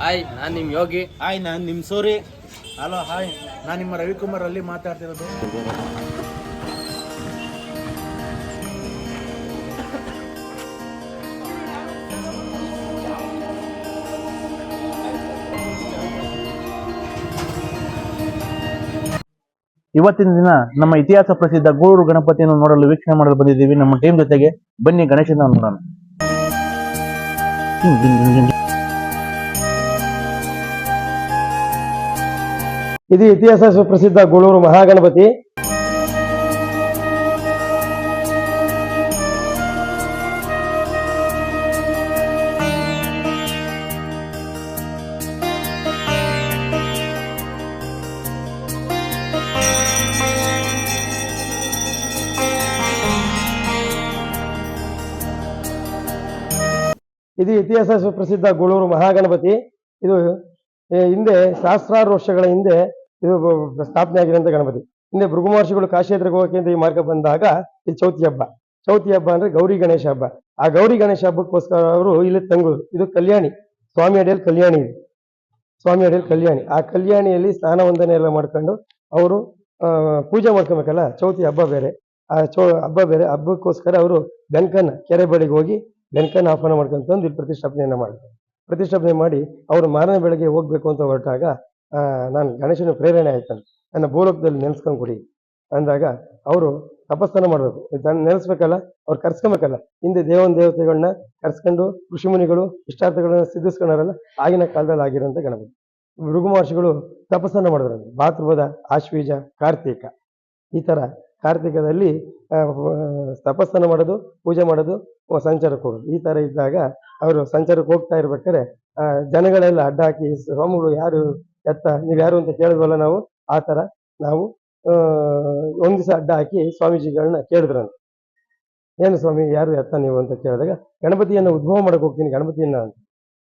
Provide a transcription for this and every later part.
Hi ನಾನು ನಿಮ್ಮ Yogi. Hi ನಾನು ನಿಮ್ಮ ಸೋರಿ. Hello hi. ನಾನು ನಿಮ್ಮ ರವಿಕುಮಾರ್ ಅಲ್ಲಿ ಮಾತಾಡ್ತಿರೋದು. ಇವತ್ತಿನ ದಿನ ನಮ್ಮ ಇತಿಹಾಸ ಪ್ರಸಿದ್ಧ ಗೂಳೂರು ಗಣಪತಿಯನ್ನು ನೋಡಲು ವೀಕ್ಷಣೆ ಮಾಡಲು ಬಂದಿದ್ದೀವಿ. ನಮ್ಮ ಟೀಮ್ ಜೊತೆಗೆ ಬನ್ನಿ ಗಣೇಶನ ನೋಡೋಣ. ಇದು ಇತಿಹಾಸ ಸುಪ್ರಸಿದ್ಧ ಗೂಳೂರು ಮಹಾಗಣಪತಿ. ಇದು ಇತಿಹಾಸ ಸುಪ್ರಸಿದ್ಧ ಗೂಳೂರು ಮಹಾಗಣಪತಿ. ಇದು ಹಿಂದೆ ಸಹಸ್ರಾರು ವರ್ಷಗಳ ಹಿಂದೆ ಇದು ಸ್ಥಾಪನೆ ಆಗಿರುವಂಥ ಗಣಪತಿ. ಹಿಂದೆ ಭೃಗು ಮಹರ್ಷಿಗಳು ಕಾಶಿಯಾತ್ರೆಗೆ ಹೋಗಕ್ಕೆ ಅಂತ ಈ ಮಾರ್ಗ ಬಂದಾಗ ಇದು ಚೌತಿ ಹಬ್ಬ. ಚೌತಿ ಹಬ್ಬ ಅಂದ್ರೆ ಗೌರಿ ಗಣೇಶ ಹಬ್ಬ. ಆ ಗೌರಿ ಗಣೇಶ ಹಬ್ಬಕ್ಕೋಸ್ಕರ ಅವರು ಇಲ್ಲಿ ತಂಗುದು. ಇದು ಕಲ್ಯಾಣಿ. ಸ್ವಾಮಿ ಅಡಿಯಲ್ಲಿ ಕಲ್ಯಾಣಿ ಇದೆ. ಸ್ವಾಮಿ ಅಡಿಯಲ್ಲಿ ಕಲ್ಯಾಣಿ. ಆ ಕಲ್ಯಾಣಿಯಲ್ಲಿ ಸ್ನಾನ ವಂದನೆ ಎಲ್ಲ ಮಾಡ್ಕೊಂಡು ಅವರು ಪೂಜೆ ಮಾಡ್ಕೊಬೇಕಲ್ಲ? ಚೌತಿ ಹಬ್ಬ ಬೇರೆ. ಆ ಚೌ, ಹಬ್ಬ ಬೇರೆ. ಹಬ್ಬಕ್ಕೋಸ್ಕರ ಅವರು ಬೆಂಕನ್ನ ಕೆರೆ ಬಳಿಗೆ ಹೋಗಿ ಬೆಂಕನ್ನು ಆಹ್ವಾನ ಮಾಡ್ಕೊಂತಂದು ಇಲ್ಲಿ ಪ್ರತಿಷ್ಠಾಪನೆಯನ್ನು ಮಾಡ್ತಾರೆ. ಪ್ರತಿಷ್ಠಾಪನೆ ಮಾಡಿ ಅವರು ಮಾರನೇ ಬೆಳಗ್ಗೆ ಹೋಗ್ಬೇಕು ಅಂತ ಹೊರಟಾಗ ನಾನು ಗಣೇಶನ ಪ್ರೇರಣೆ ಆಯ್ತಾನೆ ನನ್ನ ಭೂಲೋಕದಲ್ಲಿ ನೆನೆಸ್ಕೊಂಡು ಕೊಡಿ. ಅಂದಾಗ ಅವರು ತಪಸ್ಸನ್ನ ಮಾಡಬೇಕು. ನೆನೆಸ್ಬೇಕಲ್ಲ, ಅವ್ರು ಕರ್ಸ್ಕೊಬೇಕಲ್ಲ. ಹಿಂದೆ ದೇವನ ದೇವತೆಗಳನ್ನ ಕರ್ಸ್ಕೊಂಡು ಋಷಿಮುನಿಗಳು ಇಷ್ಟಾರ್ಥಗಳನ್ನ ಸಿದ್ಧಿಸ್ಕೊಂಡಾರಲ್ಲ, ಆಗಿನ ಕಾಲದಲ್ಲಿ ಆಗಿರೋಂಥ ಗಣಪತಿ. ಭೃಗು ಮಹರ್ಷಿಗಳು ತಪಸ್ಸನ್ನ ಮಾಡಿದ್ರು ಭಾತೃಪದ, ಆಶ್ವೀಜ, ಕಾರ್ತೀಕ. ಈ ಥರ ಕಾರ್ತಿಕದಲ್ಲಿ ತಪಸ್ಸನ್ನು ಮಾಡೋದು, ಪೂಜೆ ಮಾಡೋದು ಸಂಚಾರಕ್ಕೆ ಹೋಗೋದು. ಈ ಥರ ಇದ್ದಾಗ ಅವರು ಸಂಚಾರಕ್ಕೆ ಹೋಗ್ತಾ ಇರ್ಬೇಕಾದ್ರೆ ಜನಗಳೆಲ್ಲ ಅಡ್ಡ ಹಾಕಿ ಸ್ವಾಮಿಗಳು ಯಾರು ಎತ್ತ. ನೀವ್ ಯಾರು ಅಂತ ಕೇಳಿದ್ವಲ್ಲ ನಾವು, ಆ ಥರ ನಾವು ಒಂದು ದಿವಸ ಅಡ್ಡ ಹಾಕಿ ಸ್ವಾಮೀಜಿಗಳನ್ನ ಕೇಳಿದ್ರಂತ. ಏನು ಸ್ವಾಮಿ, ಯಾರು ಎತ್ತ ನೀವು ಅಂತ ಕೇಳಿದಾಗ, ಗಣಪತಿಯನ್ನು ಉದ್ಭವ ಮಾಡಕ್ ಹೋಗ್ತೀನಿ ಗಣಪತಿಯನ್ನ ಅಂತ.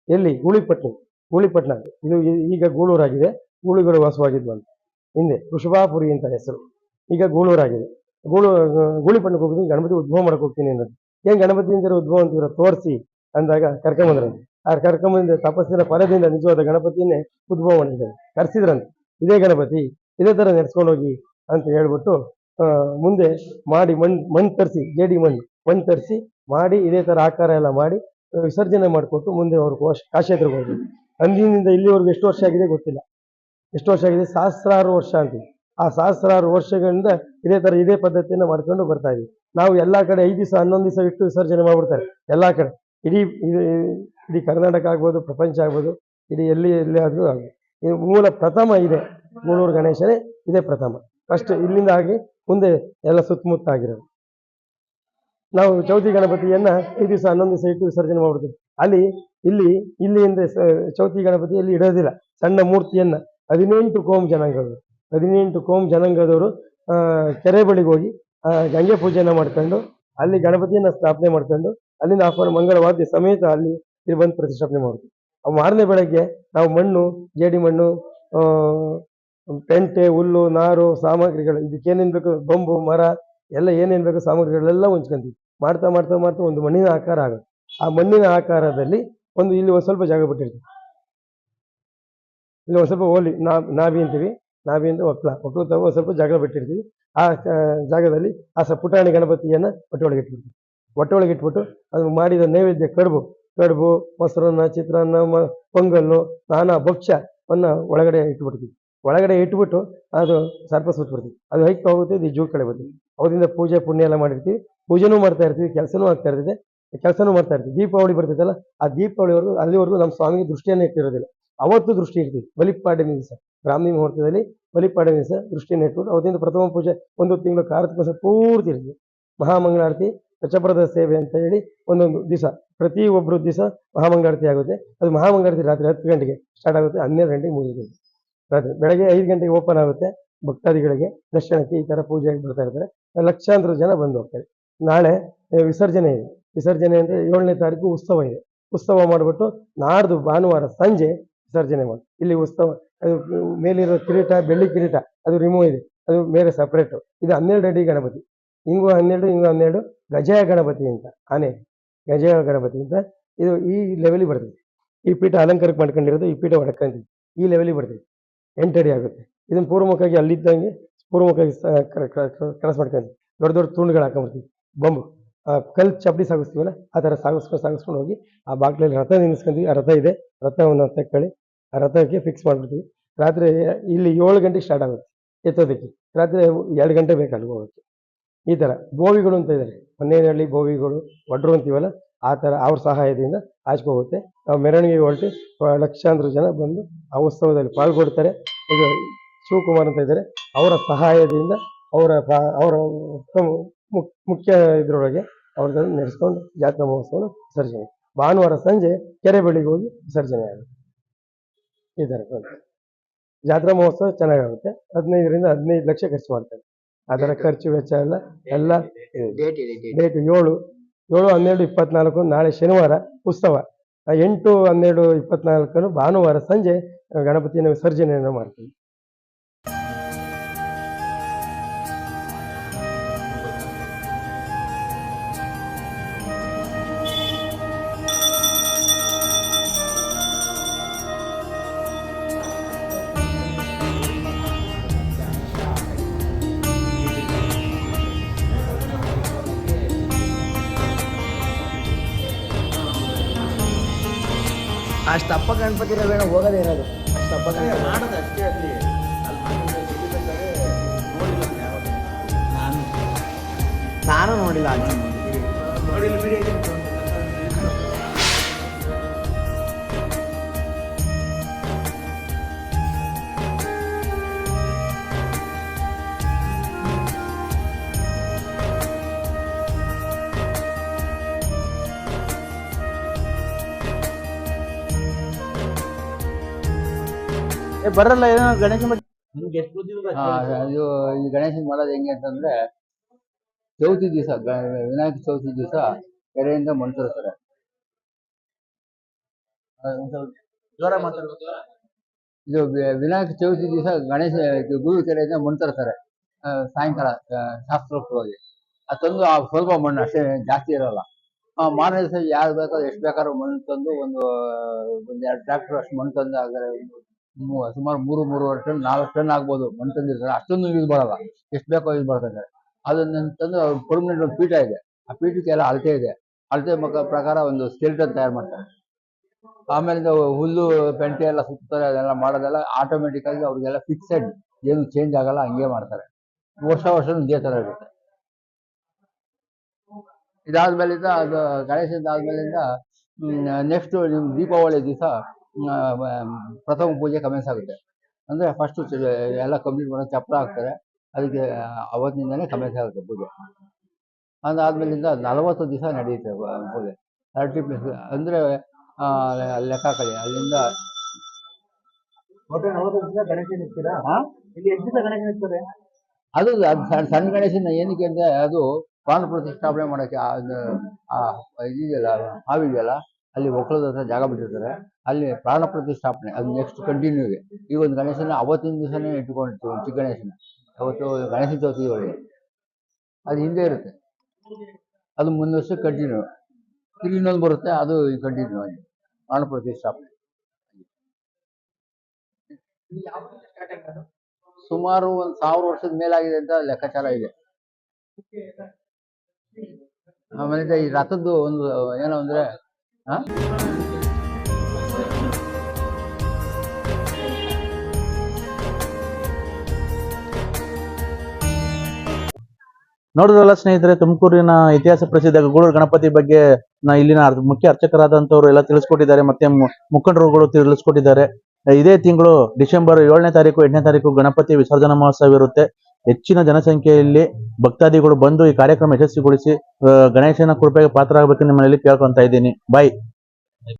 ಎಲ್ಲಿ? ಗೂಳಿಪಟ್ಟಿ ಗೂಳಿಪಟ್ನ. ಇದು ಈಗ ಗೂಳೂರಾಗಿದೆ. ಗೂಳಿಗಳು ವಾಸವಾಗಿದ್ವು ಅಂತ. ಹಿಂದೆ ವೃಷಭಾಪುರಿ ಅಂತ ಹೆಸರು. ಈಗ ಗೂಳೂರಾಗಿದೆ. ಗೂಳು, ಗೂಳಿಪಟ್ಟಣಕ್ಕೆ ಹೋಗ್ತೀನಿ ಗಣಪತಿ ಉದ್ಭವ ಮಾಡಕ್ಕೆ ಹೋಗ್ತೀನಿ ಅನ್ನೋದು. ಏನು ಗಣಪತಿ ಉದ್ಭವ ಅಂತೀರ ತೋರಿಸಿ ಅಂದಾಗ ಕರ್ಕೊಂಬಂದ್ರಂತೆ. ಆ ಕರ್ಕೊಂಬಂದ ತಪಸ್ಸಿನ ಫಲದಿಂದ ನಿಜವಾದ ಗಣಪತಿಯನ್ನೇ ಉದ್ಭವ ಮಾಡಿದ್ದಾರೆ. ಕರ್ಸಿದ್ರಂತೆ. ಇದೇ ಗಣಪತಿ, ಇದೇ ಥರ ನಡೆಸ್ಕೊಂಡೋಗಿ ಹೋಗಿ ಅಂತ ಹೇಳ್ಬಿಟ್ಟು ಮುಂದೆ ಮಾಡಿ ಮಣ್ ಮಣ್ಣು ತರಿಸಿ, ಜೇಡಿ ಮಣ್ಣು ಮಣ್ಣು ತರಿಸಿ ಮಾಡಿ, ಇದೇ ಥರ ಆಕಾರ ಎಲ್ಲ ಮಾಡಿ ವಿಸರ್ಜನೆ ಮಾಡಿಕೊಟ್ಟು ಮುಂದೆ ಅವರು ಕೋಶ ಹೋಗಿ ಹೋದ್ರು. ಅಂದಿನಿಂದ ಇಲ್ಲಿವರೆಗೂ ಎಷ್ಟು ವರ್ಷ ಆಗಿದೆ ಗೊತ್ತಿಲ್ಲ. ಎಷ್ಟು ವರ್ಷ ಆಗಿದೆ? ಸಹಸ್ರಾರು ವರ್ಷ ಅಂತೀವಿ ಆ ಸಹಸ್ರಾರು ವರ್ಷಗಳಿಂದ ಇದೇ ಥರ ಇದೇ ಪದ್ಧತಿಯನ್ನು ಮಾಡ್ಕೊಂಡು ಬರ್ತಾ ಇದ್ದೀವಿ. ನಾವು ಎಲ್ಲ ಕಡೆ ಐದು ದಿವಸ, ಹನ್ನೊಂದು ದಿವಸ ಇಟ್ಟು ವಿಸರ್ಜನೆ ಮಾಡಿಬಿಡ್ತಾರೆ. ಎಲ್ಲ ಕಡೆ. ಇಡೀ ಇಡೀ ಕರ್ನಾಟಕ ಆಗ್ಬೋದು, ಪ್ರಪಂಚ ಆಗ್ಬೋದು, ಇಡೀ ಎಲ್ಲಿ ಎಲ್ಲಿ ಆದರೂ ಆಗ್ಬೋದು. ಇದು ಮೂಲ ಪ್ರಥಮ ಇದೆ, ಮೂಳೂರು ಗಣೇಶನೇ ಇದೇ ಪ್ರಥಮ. ಫಸ್ಟ್ ಇಲ್ಲಿಂದ ಆಗಿ ಮುಂದೆ ಎಲ್ಲ ಸುತ್ತಮುತ್ತ ಆಗಿರೋದು. ನಾವು ಚೌತಿ ಗಣಪತಿಯನ್ನು ಈ ದಿವಸ ಹನ್ನೊಂದು ದಿವಸ ಇಟ್ಟು ವಿಸರ್ಜನೆ ಮಾಡ್ಬಿಡ್ತೀವಿ. ಅಲ್ಲಿ, ಇಲ್ಲಿ ಇಲ್ಲಿಂದ ಹಿಂದೆ ಚೌತಿ ಗಣಪತಿಯಲ್ಲಿ ಇಡೋದಿಲ್ಲ. ಸಣ್ಣ ಮೂರ್ತಿಯನ್ನ ಹದಿನೆಂಟು ಕೋಮ್ ಜನಾಂಗದವರು. ಹದಿನೆಂಟು ಕೋಮ್ ಜನಾಂಗದವರು ಕೆರೆ ಬಳಿಗೆ ಹೋಗಿ ಗಂಗೆ ಪೂಜೆಯನ್ನು ಮಾಡ್ಕೊಂಡು, ಅಲ್ಲಿ ಗಣಪತಿಯನ್ನ ಸ್ಥಾಪನೆ ಮಾಡ್ಕೊಂಡು, ಅಲ್ಲಿಂದ ಆಫರ್ ಮಂಗಳವಾದ್ಯ ಸಮೇತ ಅಲ್ಲಿ ಇಲ್ಲಿ ಬಂದು ಪ್ರತಿಷ್ಠಾಪನೆ ಅವು ಮಾರನೇ ಬೆಳಗ್ಗೆ ನಾವು ಮಣ್ಣು ಜೇಡಿ ಮಣ್ಣು ಟೆಂಟೆ ಹುಲ್ಲು ನಾರು ಸಾಮಗ್ರಿಗಳು ಇದಕ್ಕೆ ಏನೇನು ಬೇಕು? ಬೊಂಬು ಮರ ಎಲ್ಲ ಏನೇನು ಬೇಕು? ಸಾಮಗ್ರಿಗಳೆಲ್ಲ ಹೊಂಚ್ಕೊಂತೀವಿ ಮಾಡ್ತಾ ಮಾಡ್ತಾ ಮಾಡ್ತಾ ಒಂದು ಮಣ್ಣಿನ ಆಕಾರ ಆಗುತ್ತೆ ಆ ಮಣ್ಣಿನ ಆಕಾರದಲ್ಲಿ ಒಂದು ಇಲ್ಲಿ ಒಂದು ಸ್ವಲ್ಪ ಜಾಗ ಬಿಟ್ಟಿರ್ತೀವಿ. ಇಲ್ಲಿ ಒಂದು ಸ್ವಲ್ಪ ಓಲಿ ನಾ ನಾಭಿ ಅಂತೀವಿ. ನಾಭಿ ಅಂತ ಒಕ್ಕಲ ಒಕ್ಕಲು ತಗೋ ಸ್ವಲ್ಪ ಜಾಗ ಬಿಟ್ಟಿರ್ತೀವಿ. ಆ ಆ, ಜಾಗದಲ್ಲಿ ಆ ಸ ಪುಟಾಣಿ ಗಣಪತಿಯನ್ನ ಹೊಟ್ಟೆ ಒಳಗೆ ಇಟ್ಬಿಡ್ತೀವಿ. ಹೊಟ್ಟೆ ಒಳಗೆ ಇಟ್ಬಿಟ್ಟು ಅದು ಮಾಡಿದ ನೈವೇದ್ಯ ಕಡುಬು ಕಡುಬು, ಮೊಸರನ್ನ, ಚಿತ್ರಾನ್ನ, ಮ- ಪೊಂಗಲ್ಲು ನಾನಾ ಭಕ್ಷ್ಯವನ್ನು ಒಳಗಡೆ ಇಟ್ಬಿಡ್ತೀವಿ. ಒಳಗಡೆ ಇಟ್ಬಿಟ್ಟು ಅದು ಸರ್ಪ ಸುತ್ಬಿಡ್ತೀವಿ ಅದು ಹೈಕ್ ಹೋಗುತ್ತೆ ಇದು ಜೂ ಕಡೆ ಬರ್ತೀವಿ ಅವರಿಂದ ಪೂಜೆ, ಪುಣ್ಯ ಎಲ್ಲ ಮಾಡಿರ್ತೀವಿ. ಪೂಜೆನೂ ಮಾಡ್ತಾ ಇರ್ತೀವಿ, ಕೆಲಸನೂ ಆಗ್ತಾ ಇರ್ತದೆ. ಕೆಲಸನೂ ಮಾಡ್ತಾ ಇರ್ತೀವಿ. ದೀಪಾವಳಿ ಬರ್ತೈತಲ್ಲ, ಆ ದೀಪಾವಳಿವರೆಗೂ ಅಲ್ಲಿವರೆಗೂ ನಮ್ಮ ಸ್ವಾಮಿಗೆ ದೃಷ್ಟಿಯನ್ನು ಇಟ್ಟಿರೋದಿಲ್ಲ. ಅವತ್ತು ದೃಷ್ಟಿ ಇರ್ತೀವಿ ಬಲಿಪಾಡ್ಯಮಿ ದಿವಸ, ಬ್ರಾಹ್ಮಿ ಮುಹೂರ್ತದಲ್ಲಿ ಬಲಿಪಾಡ್ಯಮಿ ದಿವಸ ದೃಷ್ಟಿಯನ್ನು ಇಟ್ಬಿಟ್ಟು, ಅವತ್ತಿಂದ ಪ್ರಥಮ ಪೂಜೆ ಒಂದು ತಿಂಗಳು, ಕಾರ್ತಿಕ ಪೂರ್ತಿ ಇರ್ತೀವಿ ಮಹಾಮಂಗಳಾರತಿ ಕಚಪರದ ಸೇವೆ ಅಂತ ಹೇಳಿ ಒಂದೊಂದು ದಿವಸ, ಪ್ರತಿ ಒಬ್ಬರು ದಿವಸ ಮಹಾಮಂಗಳಾರತಿ ಆಗುತ್ತೆ. ಅದು ಮಹಾಮಂಗಳಾರತಿ ರಾತ್ರಿ ಹತ್ತು ಗಂಟೆಗೆ ಸ್ಟಾರ್ಟ್ ಆಗುತ್ತೆ, ಹನ್ನೆರಡು ಗಂಟೆಗೆ ಮುಗಿಯುತ್ತೆ ರಾತ್ರಿ, ಬೆಳಗ್ಗೆ ಐದು ಗಂಟೆಗೆ ಓಪನ್ ಆಗುತ್ತೆ, ಭಕ್ತಾದಿಗಳಿಗೆ ದರ್ಶನಕ್ಕೆ ಈ ಥರ ಪೂಜೆಗೆ ಬರ್ತಾ ಇರ್ತಾರೆ. ಲಕ್ಷಾಂತರ ಜನ ಬಂದು ಹೋಗ್ತಾರೆ. ನಾಳೆ ವಿಸರ್ಜನೆ ಇದೆ. ವಿಸರ್ಜನೆ ಅಂದರೆ ಏಳನೇ ತಾರೀಕು ಉತ್ಸವ ಇದೆ. ಉತ್ಸವ ಮಾಡಿಬಿಟ್ಟು ನಾಡ್ದು ಭಾನುವಾರ ಸಂಜೆ ವಿಸರ್ಜನೆ ಮಾಡಿ. ಇಲ್ಲಿ ಉತ್ಸವ, ಅದು ಮೇಲಿರೋ ಕಿರೀಟ, ಬೆಳ್ಳಿ ಕಿರೀಟ, ಅದು ರಿಮೂವ್ ಇದೆ. ಅದು ಬೇರೆ ಸಪ್ರೇಟು ಇದು ಹನ್ನೆರಡು ಅಡಿ ಗಣಪತಿ. ಹಿಂಗೂ ಹನ್ನೆರಡು ಹಿಂಗೂ ಹನ್ನೆರಡು. ಗಜಯ ಗಣಪತಿ ಅಂತ, ಆನೆ, ಗಜಯ ಗಣಪತಿ ಅಂತ, ಇದು ಈ ಲೆವೆಲಿಗೆ ಬರ್ತೈತಿ ಈ ಪೀಠ ಅಲಂಕಾರಕ್ಕೆ ಮಾಡ್ಕೊಂಡಿರೋದು ಈ ಪೀಠ ಹೊಡ್ಕೊಂತೀವಿ ಈ ಲೆವೆಲಿಗೆ ಬರ್ತೈತಿ ಎಂಟಡಿ ಆಗುತ್ತೆ. ಇದನ್ನು ಪೂರ್ವಮುಖವಾಗಿ ಅಲ್ಲಿದ್ದಂಗೆ ಪೂರ್ವಮುಖವಾಗಿ ಕ್ರಾಸ್ ಮಾಡ್ಕೊಂತೀವಿ ದೊಡ್ಡ ದೊಡ್ಡ ತುಂಡುಗಳು ಹಾಕೊಂಡ್ಬಿಡ್ತೀವಿ. ಬಂಬು ಕಲ್ ಚಪ್ಪಡಿ ಸಾಗಿಸ್ತೀವಲ್ಲ, ಆ ಥರ ಸಾಗಿಸ್ಕೊಂಡು ಸಾಗಿಸ್ಕೊಂಡು ಹೋಗಿ ಆ ಬಾಗ್ಲಲ್ಲಿ ರಥ ನಿಲ್ಲಿಸ್ಕೊಂತೀವಿ ಆ ರಥ ಇದೆ. ರಥವನ್ನು ತಕ್ಕಳಿ ಆ ರಥಕ್ಕೆ ಫಿಕ್ಸ್ ಮಾಡಿಬಿಡ್ತೀವಿ. ರಾತ್ರಿ ಇಲ್ಲಿ ಏಳು ಗಂಟೆಗೆ ಸ್ಟಾರ್ಟ್ ಆಗುತ್ತೆ ಎತ್ತೋದಕ್ಕೆ. ರಾತ್ರಿ ಎರಡು ಗಂಟೆ ಬೇಕು ಅಲ್ಲಿಗೆ ಹೋಗೋಕ್ಕೆ. ಈ ಥರ ಬೋವಿಗಳು ಅಂತ ಇದ್ದಾರೆ. ಹೊನ್ನೇನಹಳ್ಳಿ ಬೋವಿಗಳು ಒಡ್ರು ಅಂತೀವಲ್ಲ, ಆ ಥರ ಅವ್ರ ಸಹಾಯದಿಂದ ಆಚೆ ಹೋಗುತ್ತೆ ನಾವು ಮೆರವಣಿಗೆ ಹೊರಟು ಲಕ್ಷಾಂತರ ಜನ ಬಂದು ಆ ಉತ್ಸವದಲ್ಲಿ ಪಾಲ್ಗೊಳ್ತಾರೆ. ಇದು ಶಿವಕುಮಾರ್ ಅಂತ ಇದ್ದಾರೆ. ಅವರ ಸಹಾಯದಿಂದ ಅವರ ಅವರ ಮುಖ್ಯ ಇದರೊಳಗೆ ಅವ್ರದ್ದು ನಡೆಸ್ಕೊಂಡು ಜಾತ್ರಾ ಮಹೋತ್ಸವನ ವಿಸರ್ಜನೆ. ಭಾನುವಾರ ಸಂಜೆ ಕೆರೆ ಬಳಿಗೆ ಹೋಗಿ ವಿಸರ್ಜನೆ ಆಗುತ್ತೆ. ಈ ಥರ. ಜಾತ್ರಾ ಮಹೋತ್ಸವ ಚೆನ್ನಾಗಾಗುತ್ತೆ. ಹದಿನೈದರಿಂದ ಹದಿನೈದು ಲಕ್ಷ ಖರ್ಚು ಮಾಡ್ತಾರೆ. ಅದರ ಖರ್ಚು ವೆಚ್ಚ ಎಲ್ಲ ಎಲ್ಲ ಡೇಟ್ ಏಳು ಏಳು ಹನ್ನೆರಡು ಇಪ್ಪತ್ನಾಲ್ಕು ನಾಳೆ ಶನಿವಾರ ಉತ್ಸವ. ಎಂಟು ಹನ್ನೆರಡು ಇಪ್ಪತ್ನಾಲ್ಕನ್ನು ಭಾನುವಾರ ಸಂಜೆ ಗಣಪತಿಯನ್ನು ವಿಸರ್ಜನೆಯನ್ನು ಮಾಡ್ತೀವಿ. ಅಷ್ಟಪ್ಪ ಗಣಪತಿ ರವೇಣ ಹೋಗೋದೇ ಇರೋದು. ಅಷ್ಟಪ್ಪ ಗಣಪತಿ ಮಾಡೋದು ಅಷ್ಟೇ ಅಲ್ಲಿ. ನಾನು ನೋಡಿಲ್ಲ ನಾನು ನೋಡಿಲ್ಲ ಏ ಬರಲ್ಲ ಏನೋ ಗಣೇಶ ಮಠ ನಿಮ್ಗೆ ಎಷ್ಟು ಆ, ಅಷ್ಟೇ. ಈ ಗಣೇಶನ್ ಮಾಡೋದು ಹೆಂಗೆ ಅಂತಂದ್ರೆ ಚೌತಿ ದಿವಸ ವಿನಾಯಕ ಚೌತಿ ದಿವಸ ಕೆರೆಯಿಂದ ಮಣ್ಣು ತರ್ತಾರೆ ಇದು ವಿ- ವಿನಾಯಕ ಚೌತಿ ದಿವಸ ಗಣೇಶ ಇದು ಗುರು ಕೆರೆಯಿಂದ ಮಣ್ಣು ತರ್ತಾರೆ ಆ, ಸಾಯಂಕಾಲ ಆ, ಶಾಸ್ತ್ರೋಕ್ತವಾಗಿ. ಅದು ತಂದು ಆ ಸ್ವಲ್ಪ ಮಣ್ಣು ಅಷ್ಟೇ ಜಾಸ್ತಿ ಇರಲ್ಲ. ಆ, ಮಾರನೇ ದಿವಸ ಯಾರು ಬೇಕಾದ್ರೂ ಎಷ್ಟು ಬೇಕಾದ್ರೂ ಮಣ್ಣು ತಂದು ಒಂದು ಒಂದು ಎರಡು ಟ್ರ್ಯಾಕ್ಟರ್ ಅಷ್ಟು ಮಣ್ಣು ತಂದು ಮೂ- ಸುಮಾರು ಮೂರು, ಮೂರುವರೆ ಟನ್, ನಾಲ್ಕು ಟನ್ ಆಗ್ಬೋದು ಮಣ್ಣು ತಂದಿರ್ತಾರೆ. ಅಷ್ಟೊಂದು ಯೂಸ್ ಬರಲ್ಲ. ಎಷ್ಟು ಬೇಕೋ ಯೂಸ್ ಮಾಡ್ತಾರೆ ಅದನ್ನ ತಂದು ಪರ್ಮನೆಂಟ್ ಒಂದು ಪೀಠ ಇದೆ. ಆ ಪೀಠಕ್ಕೆ ಎಲ್ಲ ಅಳತೆ ಇದೆ. ಅಳತೆ ಮಕ್ಕ ಪ್ರಕಾರ ಒಂದು ಸ್ಕೆಲ್ಟನ್ ತಯಾರು ಮಾಡ್ತಾರೆ. ಆಮೇಲೆ ಹುಲ್ಲು, ಪೆಂಟೆ ಎಲ್ಲ ಸುತ್ತಾರೆ ಅದೆಲ್ಲ ಮಾಡೋದೆಲ್ಲ ಆಟೋಮೆಟಿಕ್ ಆಗಿ ಅವ್ರಿಗೆಲ್ಲ ಫಿಕ್ಸೆಡ್ ಏನು ಚೇಂಜ್ ಆಗಲ್ಲ, ಹಂಗೆ ಮಾಡ್ತಾರೆ. ವರ್ಷ ವರ್ಷ ಇದೇ ತರ ಇರುತ್ತೆ. ಇದಾದ್ಮೇಲಿಂದ ಅದು ಗಣೇಶದ ಆದ್ಮೇಲಿಂದ ನೆಕ್ಸ್ಟ್ ನಿಮ್ ದೀಪಾವಳಿ ದಿವಸ ಪ್ರಥಮ ಪೂಜೆ ಕಮೆನ್ಸ್ ಆಗುತ್ತೆ. ಅಂದ್ರೆ ಫಸ್ಟ್ ಎಲ್ಲ ಕಂಪ್ಲೀಟ್ ಮಾಡೋ ಚಪ್ರ ಹಾಕ್ತಾರೆ. ಅದಕ್ಕೆ ಅವತ್ತಿನಿಂದಲೇ ಕಮೆನ್ಸ್ ಆಗುತ್ತೆ ಪೂಜೆ. ಅದಾದ್ಮೇಲಿಂದ ನಲವತ್ತು ದಿವಸ ನಡೆಯುತ್ತೆ ಪೂಜೆ. ಥರ್ಟಿ ಪ್ಲಸ್ ಅಂದ್ರೆ ಲೆಕ್ಕ ಕಳಿ ಅಲ್ಲಿಂದ ಅದು ಸಣ್ಣ ಗಣೇಶನ ಏನಕ್ಕೆ ಅಂದ್ರೆ ಅದು ಪ್ರಾಣ ಪ್ರತಿಷ್ಠಾಪನೆ ಮಾಡೋಕ್ಕೆ ಇದಿದೆಯಲ್ಲ ಹಾವಿದೆಯಲ್ಲ ಅಲ್ಲಿ ಒಕ್ಕಲದ ಹತ್ರ ಜಾಗ ಬಿಟ್ಟಿರ್ತಾರೆ. ಅಲ್ಲಿ ಪ್ರಾಣ ಪ್ರತಿಷ್ಠಾಪನೆ, ಅದು ನೆಕ್ಸ್ಟ್ ಕಂಟಿನ್ಯೂಗೆ ಈಗ ಒಂದು ಗಣೇಶನ ಅವತ್ತಿನ ದಿವಸನೇ ಇಟ್ಕೊಂಡಿರ್ತೀವಿ ಚಿಕ್ಕ ಗಣೇಶನ. ಅವತ್ತು ಗಣೇಶ ಚೌತಿ ಒಳಗೆ. ಅದು ಹಿಂದೆ ಇರುತ್ತೆ. ಅದು ಮುಂದೆ ವರ್ಷ ಕಂಟಿನ್ಯೂ ತಿರುಗಿ ಇನ್ನೊಂದು ಬರುತ್ತೆ, ಅದು ಕಂಟಿನ್ಯೂ ಆಗಿ. ಪ್ರಾಣ ಪ್ರತಿಷ್ಠಾಪನೆ. ಸುಮಾರು ಒಂದು ಸಾವಿರ ವರ್ಷದ ಮೇಲಾಗಿದೆ ಅಂತ ಲೆಕ್ಕಾಚಾರ ಇದೆ. ಆಮೇಲೆ ಈ ರಥದ್ದು ಒಂದು, ಏನೋ ಅಂದ್ರೆ? ನೋಡಿದ್ರಲ್ಲ ಸ್ನೇಹಿತರೆ, ತುಮಕೂರಿನ ಇತಿಹಾಸ ಪ್ರಸಿದ್ಧ ಗೂಳೂರು ಗಣಪತಿ ಬಗ್ಗೆ ನಾ ಇಲ್ಲಿನ ಮುಖ್ಯ ಅರ್ಚಕರಾದಂಥವ್ರು ಎಲ್ಲ ತಿಳಿಸ್ಕೊಟ್ಟಿದ್ದಾರೆ, ಮತ್ತೆ ಮುಖಂಡರುಗಳು ತಿಳಿಸ್ಕೊಟ್ಟಿದ್ದಾರೆ. ಇದೇ ತಿಂಗಳು ಡಿಸೆಂಬರ್ ಏಳನೇ ತಾರೀಕು, ಎಂಟನೇ ತಾರೀಕು ಗಣಪತಿ ವಿಸರ್ಜನಾ ಮಹೋತ್ಸವ ಇರುತ್ತೆ. ಹೆಚ್ಚಿನ ಜನಸಂಖ್ಯೆಯಲ್ಲಿ ಭಕ್ತಾದಿಗಳು ಬಂದು ಈ ಕಾರ್ಯಕ್ರಮ ಯಶಸ್ವಿಗೊಳಿಸಿ ಗಣೇಶನ ಕೃಪೆಗೆ ಪಾತ್ರರಾಗಬೇಕು ನಿಮ್ಮಲ್ಲಿ ಕೇಳ್ಕೊಂತ ಇದ್ದೀನಿ. ಬಾಯ್